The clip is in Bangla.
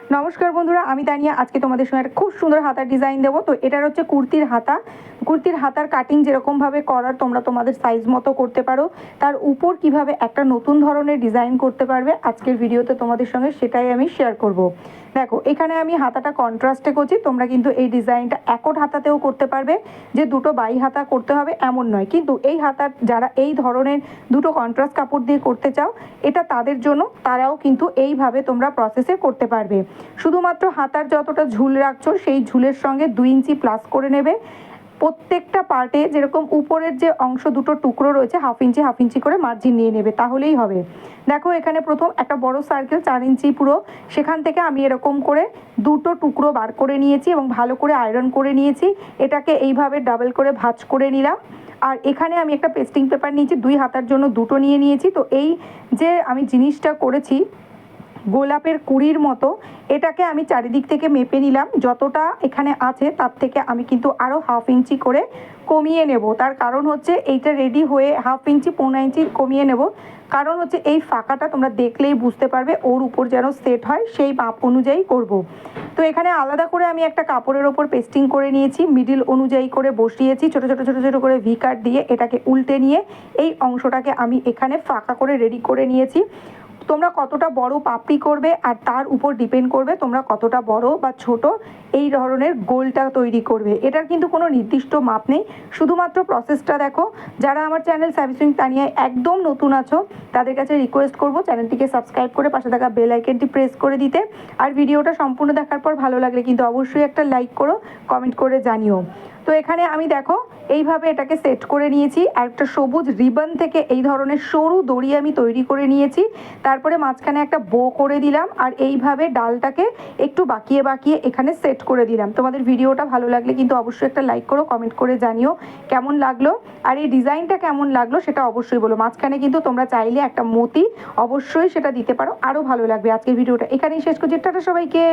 নমস্কার বন্ধুরা, আমি দানিয়া আজকে তোমাদের সঙ্গে একটা খুব সুন্দর হাতার ডিজাইন দেবো। তো এটার হচ্ছে কুর্তির হাতা। কুর্তির হাতার কাটিং যেরকমভাবে করার, তোমরা তোমাদের সাইজ মতো করতে পারো। তার উপর কীভাবে একটা নতুন ধরনের ডিজাইন করতে পারবে, আজকের ভিডিওতে তোমাদের সঙ্গে সেটাই আমি শেয়ার করব। দেখো, এখানে আমি হাতাটা কন্ট্রাস্টে করছি। তোমরা কিন্তু এই ডিজাইনটা একট হাতাতেও করতে পারবে। যে দুটো বাই হাতা করতে হবে এমন নয়। কিন্তু এই হাতার যারা এই ধরনের দুটো কন্ট্রাস্ট কাপড় দিয়ে করতে চাও, এটা তাদের জন্য, তারাও কিন্তু এইভাবে তোমরা প্রসেসে করতে পারবে। শুধুমাত্র হাতার যতটা ঝুল রাখছো, সেই ঝুলের সঙ্গে দুই ইঞ্চি প্লাস করে নেবে। প্রত্যেকটা পার্টে যেরকম উপরের যে অংশ দুটো টুকরো রয়েছে হাফ ইঞ্চি হাফ ইঞ্চি করে মার্জিন নিয়ে নেবে, তাহলেই হবে। দেখো, এখানে প্রথম একটা বড় সার্কেল চার ইঞ্চি পুরো। সেখান থেকে আমি এরকম করে দুটো টুকরো বার করে নিয়েছি এবং ভালো করে আয়রন করে নিয়েছি। এটাকে এইভাবে ডাবল করে ভাজ করে নিলাম। আর এখানে আমি একটা পেস্টিং পেপার নিয়েছি, দুই হাতার জন্য দুটো নিয়ে নিয়েছি। তো এই যে আমি জিনিসটা করেছি গোলাপের কুড়ির মতো। এটাকে আমি চারিদিক থেকে মেপে নিলাম। যতটা এখানে আছে, তার থেকে আমি কিন্তু আরও হাফ ইঞ্চি করে কমিয়ে নেব। তার কারণ হচ্ছে, এইটা রেডি হয়ে হাফ ইঞ্চি পনেরো ইঞ্চি কমিয়ে নেব। কারণ হচ্ছে, এই ফাঁকাটা তোমরা দেখলেই বুঝতে পারবে, ওর উপর যেন সেট হয়, সেই মাপ অনুযায়ী করব। তো এখানে আলাদা করে আমি একটা কাপড়ের ওপর পেস্টিং করে নিয়েছি। মিডিল অনুযায়ী করে বসিয়েছি, ছোটো ছোটো ছোটো ছোটো করে ভিকার দিয়ে এটাকে উল্টে নিয়ে, এই অংশটাকে আমি এখানে ফাঁকা করে রেডি করে নিয়েছি। তোমরা কতটা বড় পাপড়ি করবে আর তার উপর ডিপেন্ড করবে তোমরা কতটা বড় বা ছোট এই ধরনের গোলটা তৈরি করবে। এটার কিন্তু কোনো নির্দিষ্ট মাপ নেই। শুধুমাত্র প্রসেসটা দেখো। যারা আমার চ্যানেল সার্ভিসিং তানিয়ায় একদম নতুন আছো, তাদের কাছে রিকোয়েস্ট করব চ্যানেলটিকে সাবস্ক্রাইব করে পাশে থাকা বেল আইকনটি প্রেস করে দিতে। আর ভিডিওটা সম্পূর্ণ দেখার পর ভালো লাগলে কিন্তু অবশ্যই একটা লাইক করো কমেন্ট করে জানিও। তো এখানে আমি দেখো, এইভাবে এটাকে সেট করে নিয়েছি। একটা সবুজ রিবন থেকে এই ধরনের সরু দড়ি আমি তৈরি করে নিয়েছি। তারপরে মাঝখানে একটা বো করে দিলাম আর এইভাবে ডালটাকে একটু বাকিয়ে বাকিয়ে এখানে সেট করে দিলাম। তোমাদের ভিডিওটা ভালো লাগলে কিন্তু অবশ্যই একটা লাইক করো কমেন্ট করে জানিও কেমন লাগল। আর এই ডিজাইনটা কেমন লাগল সেটা অবশ্যই বলো। মাঝখানে কিন্তু তোমরা চাইলে একটা মতি অবশ্যই সেটা দিতে পারো। আরও ভালো লাগবে আজকের ভিডিওটা। এখানেই শেষ করছি। টাটা সবাইকে।